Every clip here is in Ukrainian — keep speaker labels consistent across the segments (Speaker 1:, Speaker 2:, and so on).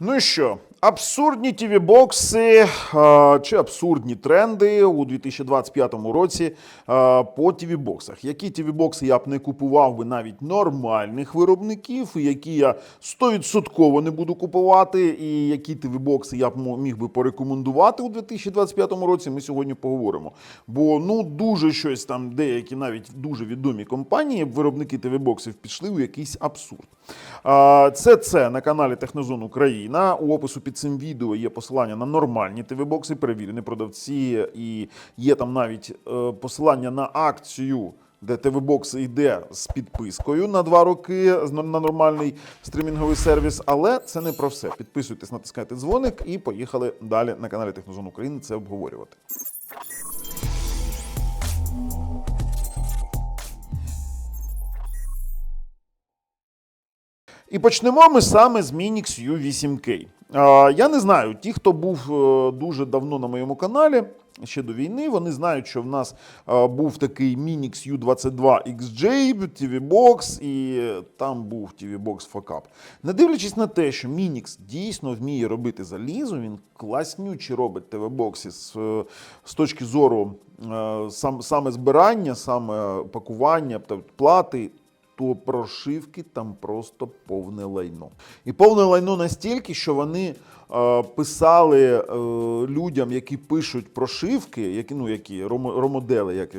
Speaker 1: Ну і що? Абсурдні тіві бокси чи абсурдні тренди у 2025 році по тіві боксах. Які тіві бокси я б не купував би навіть нормальних виробників, які я 100% не буду купувати, і які тіві бокси я б міг би порекомендувати у 2025 році. Ми сьогодні поговоримо. Бо ну дуже щось там, деякі навіть дуже відомі компанії, виробники тіві боксів пішли у якийсь абсурд. Це це на каналі Технозон Україна. У опису під цим відео є посилання на нормальні ТВ-бокси, перевірені продавці, і є там навіть е, посилання на акцію. Де ТВ-бокс йде з підпискою на два роки на нормальний стрімінговий сервіс, але це не про все. Підписуйтесь, натискайте дзвоник і поїхали далі на каналі Технозон України це обговорювати. І почнемо ми саме з Minix U8K. А, Я не знаю, ті, хто був е, дуже давно на моєму каналі, ще до війни, вони знають, що в нас е, був такий Minix U22 XJ, TV Box, і там був TV Box Fuck Не дивлячись на те, що Minix дійсно вміє робити залізо, він класнючі робить TV-бокси з, е, з точки зору е, сам, саме збирання, саме пакування, плати то прошивки там просто повне лайно. І повне лайно настільки, що вони е, писали е, людям, які пишуть прошивки, які, ну, які ромодели, як,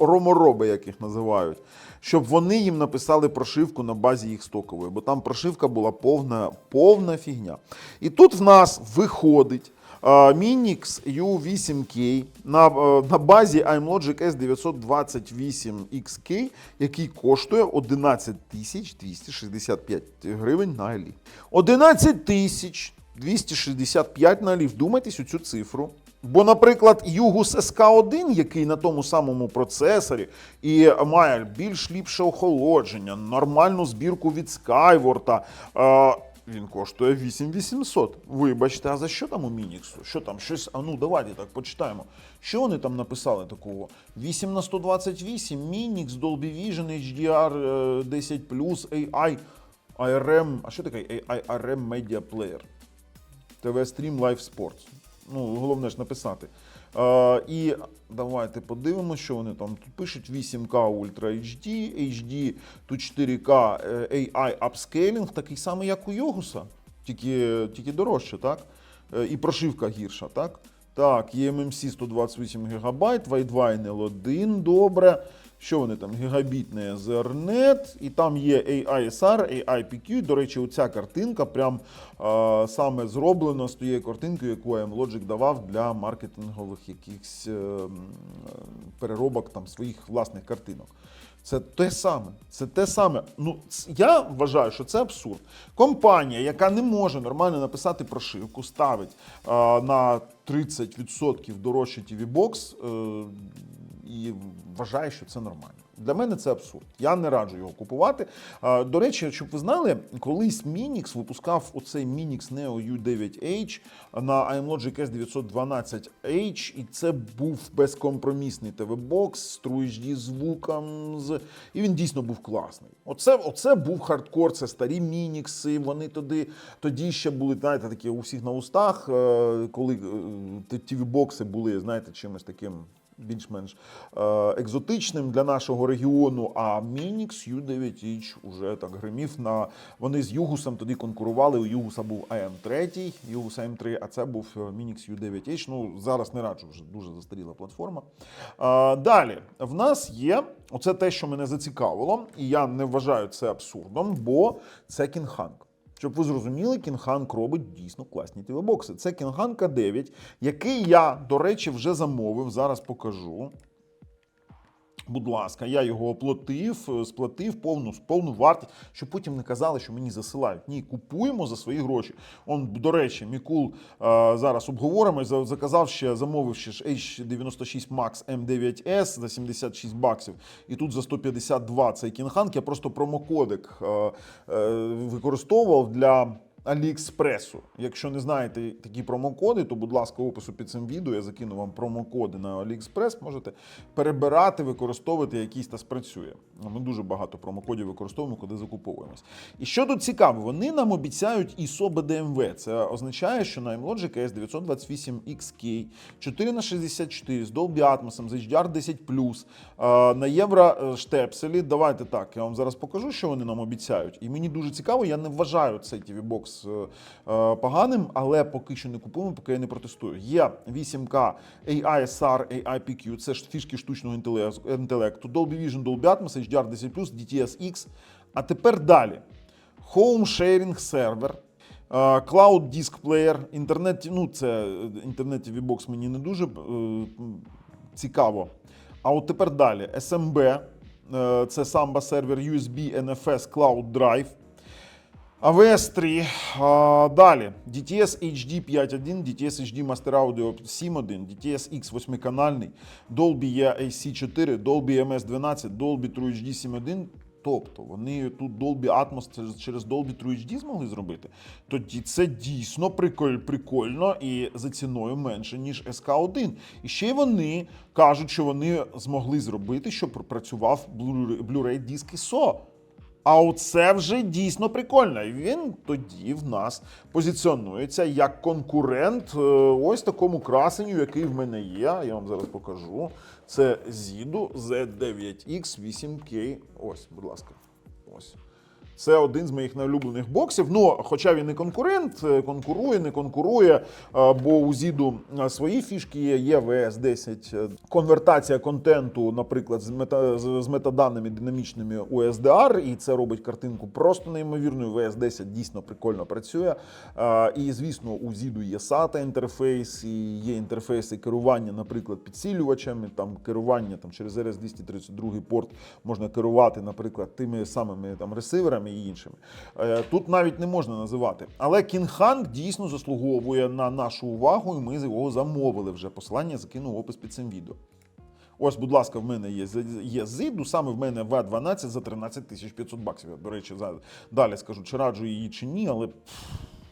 Speaker 1: ромороби, як їх називають, щоб вони їм написали прошивку на базі їх стокової, бо там прошивка була повна, повна фігня. І тут в нас виходить. Minix U8K на, е, на базі iMlogic S928XK, який коштує 11 тисяч 265 гривень на Алі. 11 тисяч 265 на Алі. Вдумайтесь у цю цифру. Бо, наприклад, Югус SK1, який на тому самому процесорі і має більш ліпше охолодження, нормальну збірку від Skyward, е, він коштує 8800. Вибачте, а за що там у Мініксу? Що там? Щось. А ну давайте так почитаємо. Що вони там написали такого? 8 на 128, Minix, Dolby Vision, HDR е, 10 AI, ARM. А що таке AI, ARM Media Player? TV Stream Live Sports. Ну, головне ж написати. Е, і давайте подивимося, що вони там тут пишуть: 8К Ultra HD, HD, тут 4К е, AI Upscaling, такий самий, як у Йогуса, тільки, тільки дорожче, так? Е, І прошивка гірша, так? Так, eMMC 128 ГБ, Widevine L1, добре. Що вони там? Гігабітний Ethernet, і там є AISR, AIPQ. До речі, оця картинка прям е, саме зроблена з тією картинкою, яку Logic давав для маркетингових якихось е, переробок там своїх власних картинок. Це те саме. Це те саме. Ну, я вважаю, що це абсурд. Компанія, яка не може нормально написати прошивку, ставить е, на 30% дорожче TV Box е, і вважає, що це нормально. Для мене це абсурд. Я не раджу його купувати. Е, До речі, щоб ви знали, колись Minix випускав оцей Minix Neo U9H на iMlogic S912H, і це був безкомпромісний TV-бокс з True звуком. З... І він дійсно був класний. Оце, оце був хардкор, це старі Мінікси. Вони тоді, тоді ще були, знаєте, такі у всіх на устах, е, коли TV-бокси були, знаєте, чимось таким більш-менш е, екзотичним для нашого регіону. А Minix U9H уже так гримів на вони з Югусом тоді конкурували. У Югуса був AM3, Югус AM3, а це був е, Minix U9H. Ну зараз не раджу вже дуже застаріла платформа. Е, далі в нас є оце те, що мене зацікавило, і я не вважаю це абсурдом, бо це кінханг. Щоб ви зрозуміли, Кінханг робить дійсно класні тв-бокси. Це кінганка К9, який я, до речі, вже замовив. Зараз покажу. Будь ласка, я його оплатив, е, сплатив повну, повну вартість, щоб потім не казали, що мені засилають. Ні, купуємо за свої гроші. Он, до речі, Мікул е, зараз обговоримо. Заказав ще, замовив ще ж H96 Max M9S за 76 баксів. І тут за 152 цей кінханг. Я просто промокодик е, е, використовував для Аліекспресу. Якщо не знаєте такі промокоди, то, будь ласка, в опису під цим відео я закину вам промокоди на Аліекспрес. Можете перебирати, використовувати, якісь та спрацює. Ми дуже багато промокодів використовуємо, коли закуповуємось. І що тут цікаво, вони нам обіцяють ISO BDMV. Це означає, що на MLogic S928XK 4 на 64 з Dolby Atmos, з HDR 10 е, на євро штепселі. Давайте так, я вам зараз покажу, що вони нам обіцяють. І мені дуже цікаво, я не вважаю цей TV Box е, поганим, але поки що не купуємо, поки я не протестую. Є 8K AISR, AIPQ, це ж фішки штучного інтелекту, Dolby Vision, Dolby Atmos, HDR 10 DTS X. А тепер далі. Home Sharing Server, е, Cloud Disk Player, інтернет, ну це е, інтернет TV Box мені не дуже е, цікаво. А от тепер далі. SMB, це Samba сервер, USB, NFS, Cloud Drive. AWS 3. А, далі. DTS HD 5.1, DTS HD Master Audio 7.1, DTS X 8-канальний, Dolby EAC 4, Dolby MS 12, Dolby True HD 7.1. Тобто вони тут Dolby Atmos через- Dolby True HD змогли зробити. Тоді це дійсно приколь, прикольно і за ціною менше, ніж SK1. І ще й вони кажуть, що вони змогли зробити, щоб працював Blu- Blu-ray диск ISO. А оце вже дійсно прикольно. І він тоді в нас позиціонується як конкурент е, ось такому красенню, який в мене є. Я вам зараз покажу. Це Zidu Z9X 8K. Ось, будь ласка. Ось. Це один з моїх найулюблених боксів. Ну, хоча він і конкурент, е, конкурує, не конкурує, е, бо у Зіду е, свої фішки є. Є VS10, е, конвертація контенту, наприклад, з, мета, з метаданими динамічними у SDR, і це робить картинку просто неймовірною. VS10 дійсно прикольно працює. І, звісно, у Зіду є SATA інтерфейс, і є інтерфейси керування, наприклад, підсилювачами, там керування там, через RS-232 порт можна керувати, наприклад, тими самими там ресиверами і іншими. Е, Тут навіть не можна називати. Але Кінханг дійсно заслуговує на нашу увагу, і ми його замовили вже. Посилання закину в опис під цим відео. Ось, будь ласка, в мене є, є зиду, саме в мене В12 за 13 тисяч 500 баксів. До речі, за- далі скажу, чи раджу її чи ні, але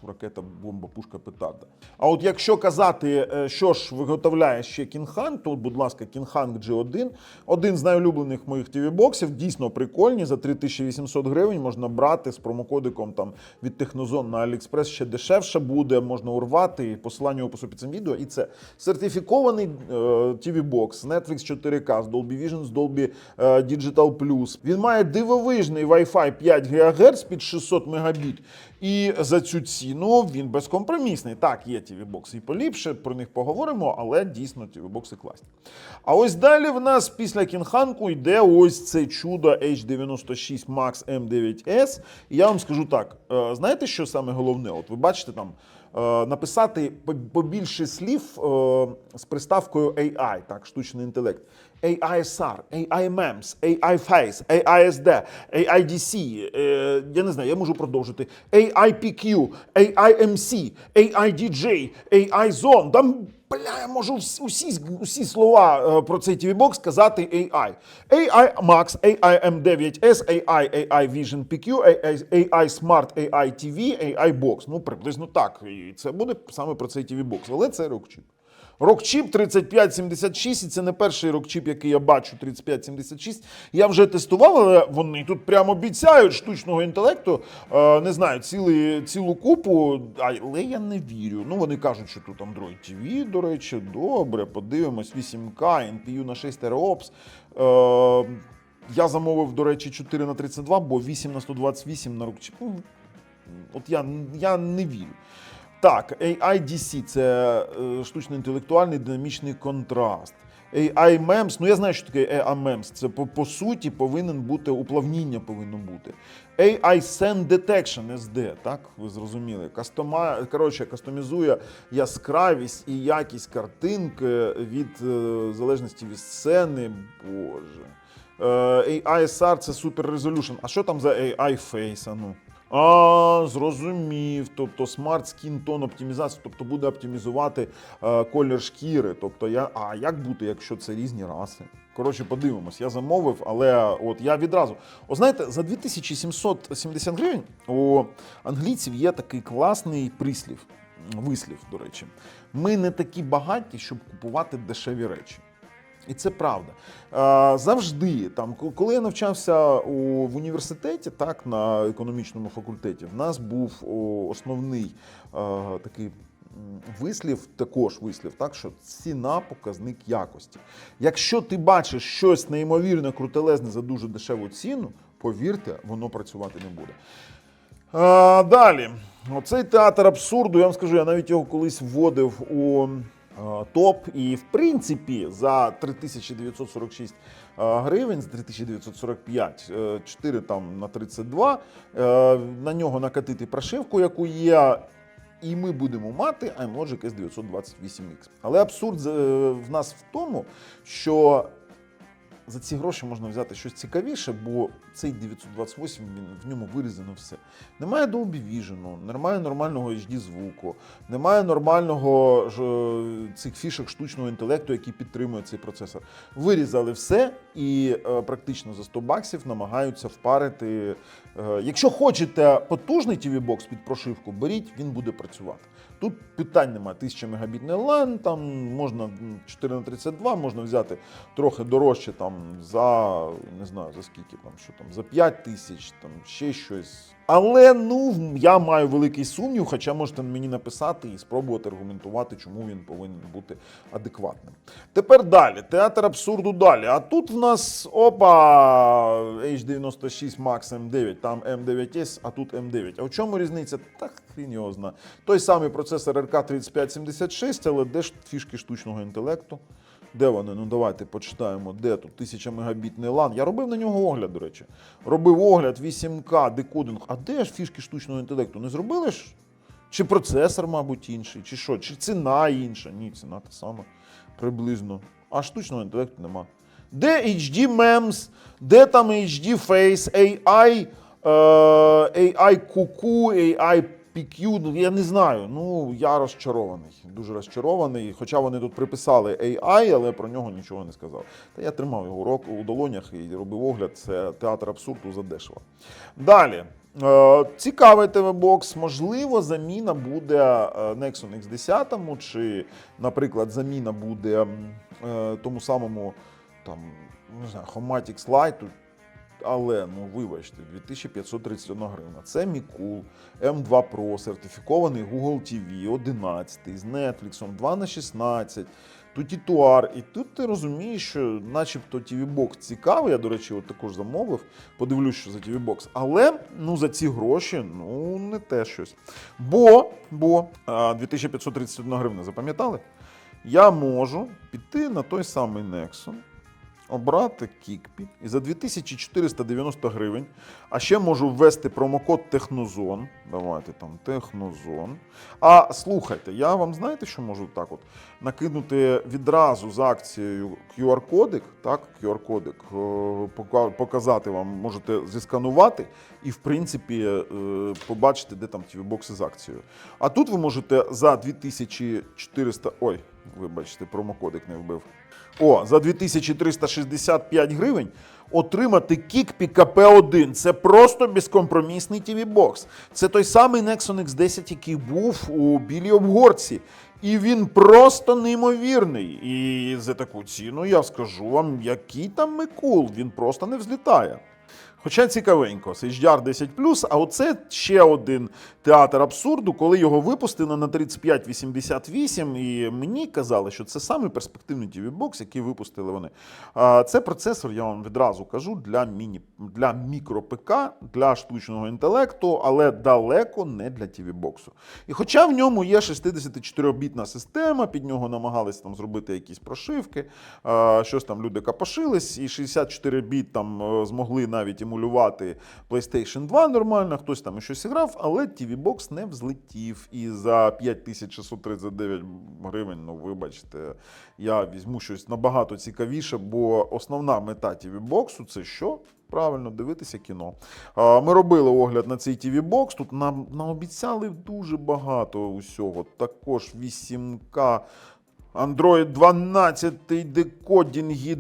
Speaker 1: ракета, бомба, пушка, петарда. А от якщо казати, е, що ж виготовляє ще Кінханг, то, будь ласка, Кінханг G1, один з найулюблених моїх TV-боксів, дійсно прикольні, за 3800 гривень можна брати з промокодиком там, від Технозон на AliExpress ще дешевше буде, можна урвати, посилання опису під цим відео. І це сертифікований е, TV-бокс Netflix 4K з Dolby Vision, з Dolby е, Digital Plus. Він має дивовижний Wi-Fi 5 ГГц під 600 Мбіт. І за цю ціну він безкомпромісний. Так, є ті бокси і поліпше, про них поговоримо, але дійсно ті бокси класні. А ось далі в нас після кінханку йде ось це чудо H96 Max M9S. І я вам скажу так: е, знаєте, що саме головне? От ви бачите там. Е, Написати по- побільше слів е, з приставкою AI, так, штучний інтелект. AISR, AI MEMS, AI Face, AISD, AIDC, е, я не знаю, я можу продовжити. AIPQ, AIMC, AIDJ, AI Zone. Там, бля, я можу усі, усі слова е, про цей TV-бокс сказати AI. AI Max, AI M9S, AI, AI Vision PQ, AI, AI Smart, AI TV, AI Box. Ну, приблизно так. І це буде саме про цей TV-бокс. Але це рокчіп. Рокчіп 3576, і це не перший рокчіп, який я бачу, 3576. Я вже тестував, але вони тут прямо обіцяють штучного інтелекту. Е, не знаю, цілий, цілу купу, але я не вірю. Ну, вони кажуть, що тут Android TV, до речі, добре, подивимось, 8К, NPU на 6 TeraOps. Е, я замовив, до речі, 4 на 32, бо 8 на 128 на рокчіп. Ну, От я, я не вірю. Так, AIDC – це е, штучно-інтелектуальний динамічний контраст. AI MEMS, ну я знаю, що таке AI MEMS. Це по, по суті повинен бути уплавніння повинно бути. AI Send Detection SD, так ви зрозуміли. Кастома, коротше, кастомізує яскравість і якість картинки від е, залежності від сцени. Боже. Е, AI SR – це Super Resolution. А що там за AI Face? А ну? А, зрозумів. Тобто Smart Skin Tone оптимізація, тобто буде оптимізувати е, колір шкіри. Тобто я. А як бути, якщо це різні раси? Коротше, подивимось, я замовив, але от я відразу. О, знаєте, за 2770 гривень у англійців є такий класний прислів, вислів, до речі. Ми не такі багаті, щоб купувати дешеві речі. І це правда. Е, Завжди, там, коли я навчався у, в університеті, так, на економічному факультеті, в нас був основний е, такий вислів, також вислів, так, що ціна показник якості. Якщо ти бачиш щось неймовірно крутелезне за дуже дешеву ціну, повірте, воно працювати не буде. А, далі, оцей театр абсурду, я вам скажу, я навіть його колись вводив у е, топ. І в принципі за 3946 е, гривень, з 3945, е, 4 там на 32, е, на нього накатити прошивку, яку є. І ми будемо мати iMlogic S928X. Але абсурд е, в нас в тому, що за ці гроші можна взяти щось цікавіше, бо цей 928 він в ньому вирізано все. Немає Dolby Vision, немає нормального HD звуку, немає нормального ж, е, цих фішок штучного інтелекту, які підтримують цей процесор. Вирізали все і е, практично за 100 баксів намагаються впарити. Е, якщо хочете потужний TV-бокс під прошивку, беріть, він буде працювати. Тут питань немає. 1000 мегабітний LAN, там можна 4 на 32, можна взяти трохи дорожче там за не знаю за скільки там, що там за 5 тисяч, там ще щось. Але ну я маю великий сумнів, хоча можете мені написати і спробувати аргументувати, чому він повинен бути адекватним. Тепер далі. Театр абсурду далі. А тут в нас опа H96 Max M9, там M9S, а тут M9. А в чому різниця? Та хрін його зна. Той самий процесор RK 3576, але де ж фішки штучного інтелекту? Де вони? Ну давайте почитаємо, де тут 1000 мегабітний LAN. Я робив на нього огляд, до речі. Робив огляд 8К, декодинг. А де ж фішки штучного інтелекту? Не зробили ж? Чи процесор, мабуть, інший, чи що? Чи ціна інша? Ні, ціна та сама приблизно. А штучного інтелекту нема. Де HD MEMS, де там HD Face, AI, е, AI Cuckoo, AI PQ, ну я не знаю. Ну я розчарований, дуже розчарований. Хоча вони тут приписали AI, але про нього нічого не сказав. Та я тримав його урок у долонях і робив огляд. Це театр абсурду задешево. Далі. Е, Цікавий ТВ-бокс. Можливо, заміна буде е, Nexon X10, чи, наприклад, заміна буде е, тому самому там, не знаю, Homatix Lite. Але ну вибачте, 2531 гривна. Це Мікул M2 Pro, сертифікований Google TV 11 з Netflix 2 на 16. Тут і туар, і тут ти розумієш, що начебто TV-бокс цікавий. Я, до речі, от також замовив. Подивлюсь, що за TV-бокс. Але ну за ці гроші ну не те щось. Бо, бо 2531 гривна, запам'ятали? Я можу піти на той самий Nexon, обрати Кікпі і за 2490 гривень, а ще можу ввести промокод Технозон. Давайте там Технозон. А слухайте, я вам знаєте, що можу так от накинути відразу з акцією QR-кодик, так, QR-кодик, е, показати вам, можете зісканувати і, в принципі, е, побачити, де там ті бокси з акцією. А тут ви можете за 2400. Ой, вибачте, промокодик не вбив. О, за 2365 гривень отримати Кікпі КП1. Це просто безкомпромісний TV-бокс. Це той самий Nexon X10, який був у білій обгорці. І він просто неймовірний. І за таку ціну я скажу вам, який там Микул, він просто не взлітає. Хоча цікавенько, HDR 10 а оце ще один театр абсурду, коли його випустили на 3588, і мені казали, що це самий перспективний TV-бокс, який випустили вони. Це процесор, я вам відразу кажу, для міні для мікро-ПК, для штучного інтелекту, але далеко не для TV-боксу. І хоча в ньому є 64-бітна система, під нього намагалися там зробити якісь прошивки, щось там люди капошились, і 64 біт там е, змогли навіть йому емулювати PlayStation 2 нормально, хтось там щось грав, але TV Box не взлетів. І за 5639 гривень, ну вибачте, я візьму щось набагато цікавіше, бо основна мета TV Box це що? Правильно, дивитися кіно. Ми робили огляд на цей TV Box. Тут нам наобіцяли дуже багато усього. Також 8К. Android 12 декодінги,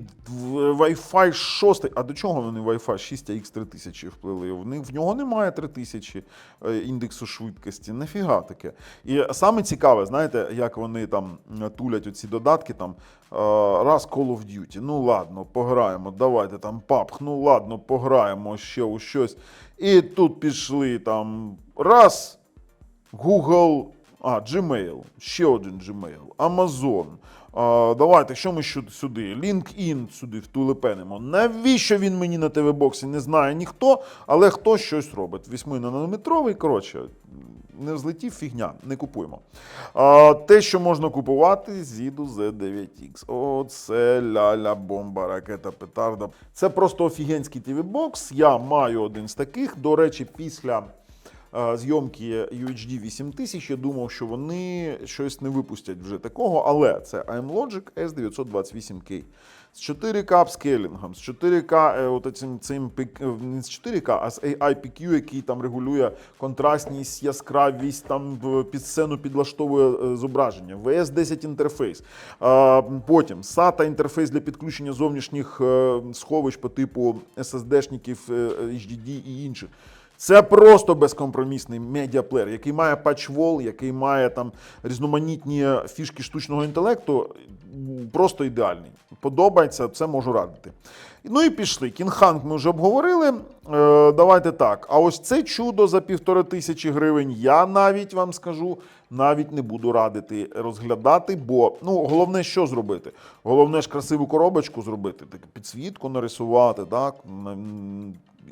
Speaker 1: Wi-Fi 6. А до чого вони Wi-Fi 6 AX 3000 вплили? В нього немає 3000 е, індексу швидкості. Нафіга таке. І саме цікаве, знаєте, як вони там тулять оці додатки там. е, Раз Call of Duty. Ну ладно, пограємо. Давайте там PUBG, ну ладно, пограємо ще у щось. І тут пішли там раз. Google, а, Gmail, ще один Gmail, Amazon. А, давайте, що ми сюди? LinkedIn сюди втулепенимо. Навіщо він мені на ТВ-боксі? Не знає ніхто, але хто щось робить. 8 нанометровий, коротше, не взлетів фігня, не купуємо. А, те, що можна купувати, Зіду Z9X. О, це ля-ля бомба, ракета, петарда. Це просто офігенський TV-бокс. Я маю один з таких. До речі, після зйомки UHD 8000, я думав, що вони щось не випустять вже такого, але це iMlogic S928K. З 4К апскейлінгом, з 4К е, от цим, цим е, не з 4К, а з AIPQ, який там регулює контрастність, яскравість, там під сцену підлаштовує е, зображення. VS10 інтерфейс. Потім SATA інтерфейс для підключення зовнішніх сховищ по типу SSD-шників, HDD і інших. Це просто безкомпромісний медіаплеєр, який має патчвол, який має там різноманітні фішки штучного інтелекту. Просто ідеальний. Подобається, це можу радити. Ну і пішли. Кінханг ми вже обговорили. Е, давайте так. А ось це чудо за півтори тисячі гривень. Я навіть вам скажу, навіть не буду радити розглядати, бо ну головне, що зробити? Головне ж красиву коробочку зробити, так підсвітку нарисувати, так.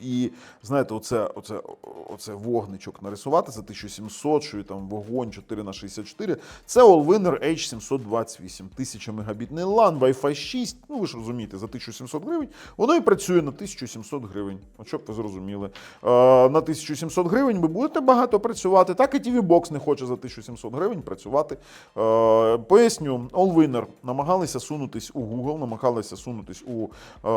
Speaker 1: І знаєте, оце, оце, оце вогничок нарисувати за 1700, що і там вогонь 4 на 64 Це Allwinner H728, 1000 мегабітний LAN, Wi-Fi 6. Ну ви ж розумієте, за 1700 гривень. Воно і працює на 1700 гривень. От щоб ви зрозуміли. Е, на 1700 гривень ви будете багато працювати. Так і TV Box не хоче за 1700 гривень працювати. Е, поясню, Allwinner намагалися сунутись у Google, намагалися сунутись у е,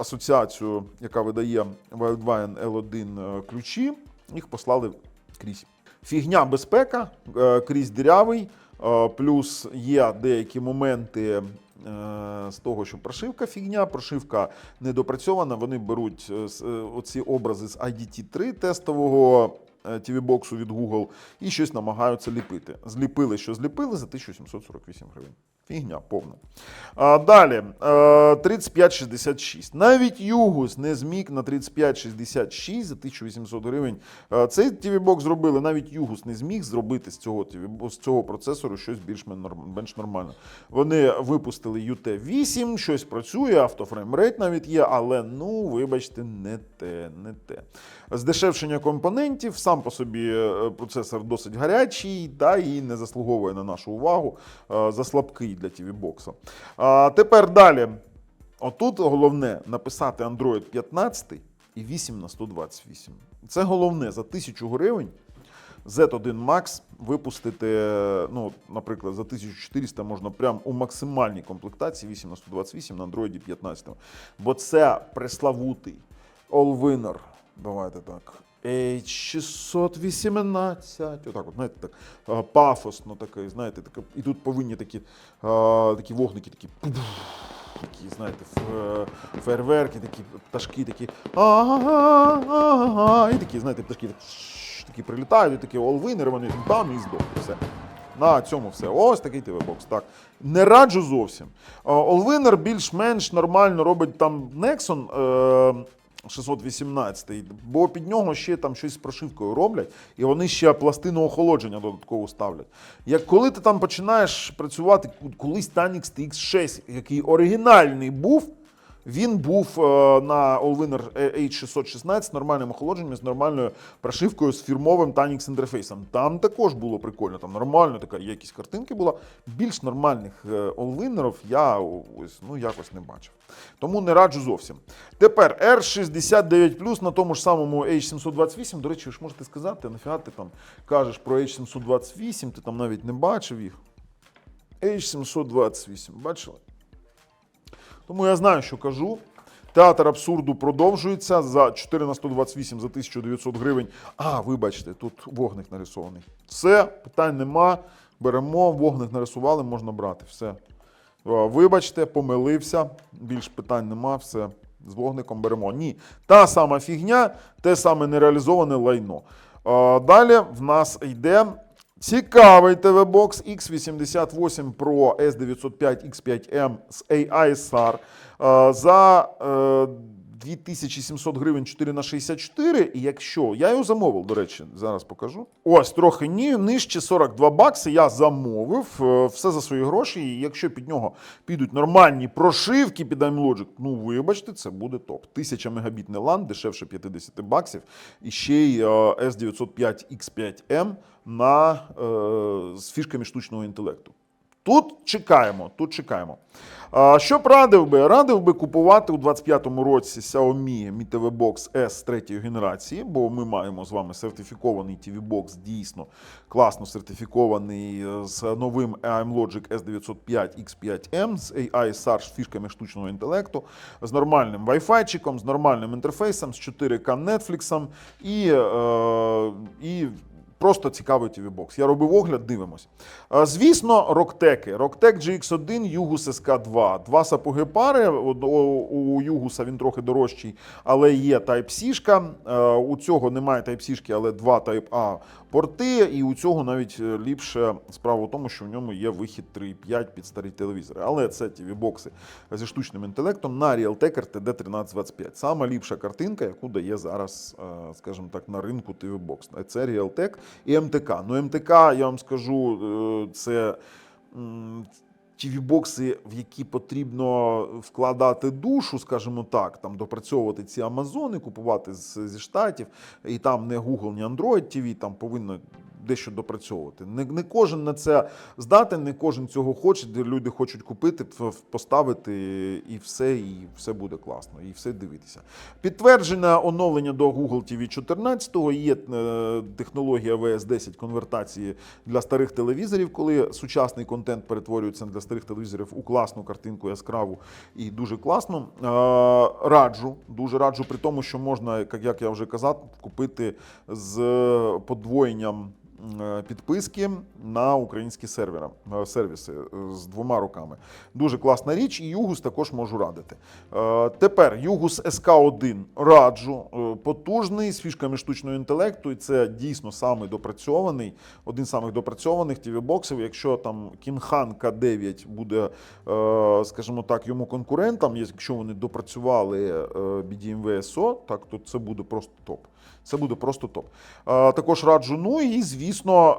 Speaker 1: асоціацію, яка видає Wildvine L1 е, ключі. Їх послали крізь. Фігня безпека, е, крізь дирявий, е, плюс є деякі моменти. З того, що прошивка фігня, прошивка недопрацьована. Вони беруть оці образи з IDT3 тестового TV-боксу від Google і щось намагаються ліпити. Зліпили, що зліпили за 1748 гривень. Фігня повна. А, далі, е, 3566. Навіть Югус не зміг на 3566 за 1800 гривень. Е, Цей TV-бокс зробили, навіть Югус не зміг зробити з цього, з цього процесору щось більш менш нормально. Вони випустили UT8, щось працює, автофреймрейт навіть є, але ну, вибачте, не те, не те. Здешевшення компонентів, сам по собі е, процесор досить гарячий, та і не заслуговує на нашу увагу, е, для TV-бокса. А тепер далі. Отут головне написати Android 15 і 8 на 128. Це головне за 1000 гривень. Z1 Max випустити, ну, наприклад, за 1400 можна прямо у максимальній комплектації 8 на 128 на Android 15. Бо це преславутий All-Winner. Давайте так. H618. Отак, от, знаєте, так пафосно такий, знаєте, таке. І тут повинні такі, такі вогники, такі. Такі, знаєте, фейерверки, такі пташки, такі. І такі, знаєте, пташки такі прилітають, і такі олвинери, вони бам і здохли. Все. На цьому все. Ось такий ТВ-бокс. Так. Не раджу зовсім. Олвинер більш-менш нормально робить там Nexon. Е- 618, бо під нього ще там щось з прошивкою роблять, і вони ще пластину охолодження додатково ставлять. Як коли ти там починаєш працювати, колись Tanix TX6, який оригінальний був, Він був е, на Allwinner H616 з нормальним охолодженням, з нормальною прошивкою, з фірмовим Tanix інтерфейсом. Там також було прикольно, там нормально така якість картинки була. Більш нормальних е, Allwinnerів я ось, ну, якось не бачив. Тому не раджу зовсім. Тепер R69 на тому ж самому H728. До речі, ви ж можете сказати, нафіга ти там кажеш про H728, ти там навіть не бачив їх. H728, бачили? Тому я знаю, що кажу. Театр абсурду продовжується за 4 на 128 за 1900 гривень. А, вибачте, тут вогник нарисований. Все, питань нема. Беремо, вогник нарисували, можна брати. Все. Вибачте, помилився. Більш питань нема, все. З вогником беремо. Ні. Та сама фігня, те саме нереалізоване лайно. Далі в нас йде цікавий ТВ-бокс X88 Pro S905 X5M з AI SAR за е, 2700 гривень 4 на 64. І якщо я його замовив, до речі, зараз покажу. Ось трохи ні, нижче 42 бакси. Я замовив е, все за свої гроші. І якщо під нього підуть нормальні прошивки під iMlogic, ну вибачте, це буде топ. 1000 мегабітний LAN, дешевше 50 баксів. І ще й е, S905 X5M на, е, з фішками штучного інтелекту. Тут чекаємо, тут чекаємо. А, що б радив би? Радив би купувати у 25-му році Xiaomi Mi TV Box S третьої генерації, бо ми маємо з вами сертифікований TV Box, дійсно класно сертифікований е, з новим AMLogic S905 X5M з AI SAR з фішками штучного інтелекту, з нормальним Wi-Fi, з нормальним інтерфейсом, з 4K Netflix і, е, і Просто цікавий tv бокс Я робив огляд, дивимось. Звісно, роктеки. Роктек GX1, Югус СК2. Два сапоги пари. У Югуса він трохи дорожчий, але є Type-C. У цього немає Type-C, але два Type-A порти. І у цього навіть е, ліпше справа в тому, що в ньому є вихід 3.5 під старі телевізори. Але це tv бокси зі штучним інтелектом на Realtek TD1325. Сама ліпша картинка, яку дає зараз, е, скажімо так, на ринку tv бокс Це Realtek і МТК. Ну, МТК, я вам скажу, е, це. TV-бокси, в які потрібно вкладати душу, скажімо так, там допрацьовувати ці Амазони, купувати з, зі штатів, і там не Google, ні Android TV, там повинно дещо допрацьовувати. Не, не кожен на це здатен, не кожен цього хоче. Люди хочуть купити, поставити і все, і все буде класно, і все дивитися. Підтверджене оновлення до Google TV 14 є е, технологія VS10 конвертації для старих телевізорів, коли сучасний контент перетворюється для старих телевізорів у класну картинку яскраву і дуже класно. Е, Раджу, дуже раджу, при тому, що можна, як- я вже казав, купити з подвоєнням підписки на українські сервери, е, сервіси е, з двома руками. Дуже класна річ, і Югус також можу радити. Е, Тепер Югус СК1 раджу. Е, Потужний з фішками штучного інтелекту, і це дійсно самий допрацьований, один з самих допрацьованих TV-боксів. Якщо там Кінхан К9 буде, е, скажімо так, йому конкурентом, якщо вони допрацювали е, BDMV-SO, так то це буде просто топ. Це буде просто топ. Е, Також раджу. Ну і звісно,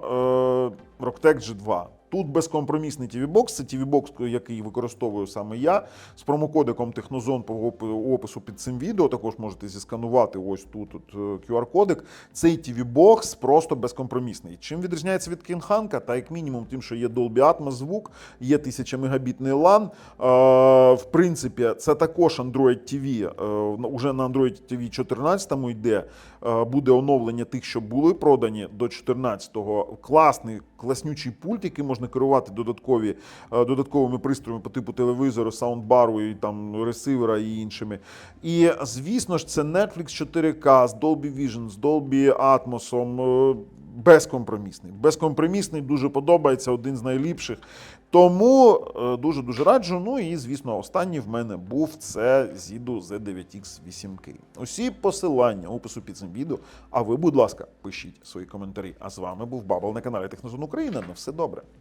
Speaker 1: е, Rocktec G2. Тут безкомпромісний TV-бокс, це TV-бокс, який використовую саме я. З промокодиком Технозон по опису під цим відео. Також можете зісканувати ось тут от, е, QR-кодик. Цей TV-бокс просто безкомпромісний. Чим відрізняється від Кінханка? Та як мінімум, тим, що є Dolby Atmos звук, є 1000 мегабітний LAN. Е, в принципі, це також Android TV. Е, уже на Android TV 14 йде. Буде оновлення тих, що були продані до 14-го. Класний, класнючий пульт, який можна керувати додаткові, е, додатковими пристроями по типу телевізору, саундбару і там ресивера і іншими. І звісно ж, це Netflix 4K з Dolby Vision, з Dolby Atmos. е, Безкомпромісний. Безкомпромісний, дуже подобається, один з найліпших. Тому е, дуже-дуже раджу. Ну і, звісно, останній в мене був це Zidu Z9X 8K. Усі посилання опису під цим відео. А ви, будь ласка, пишіть свої коментарі. А з вами був Бабл на каналі Технозон Україна. На все добре.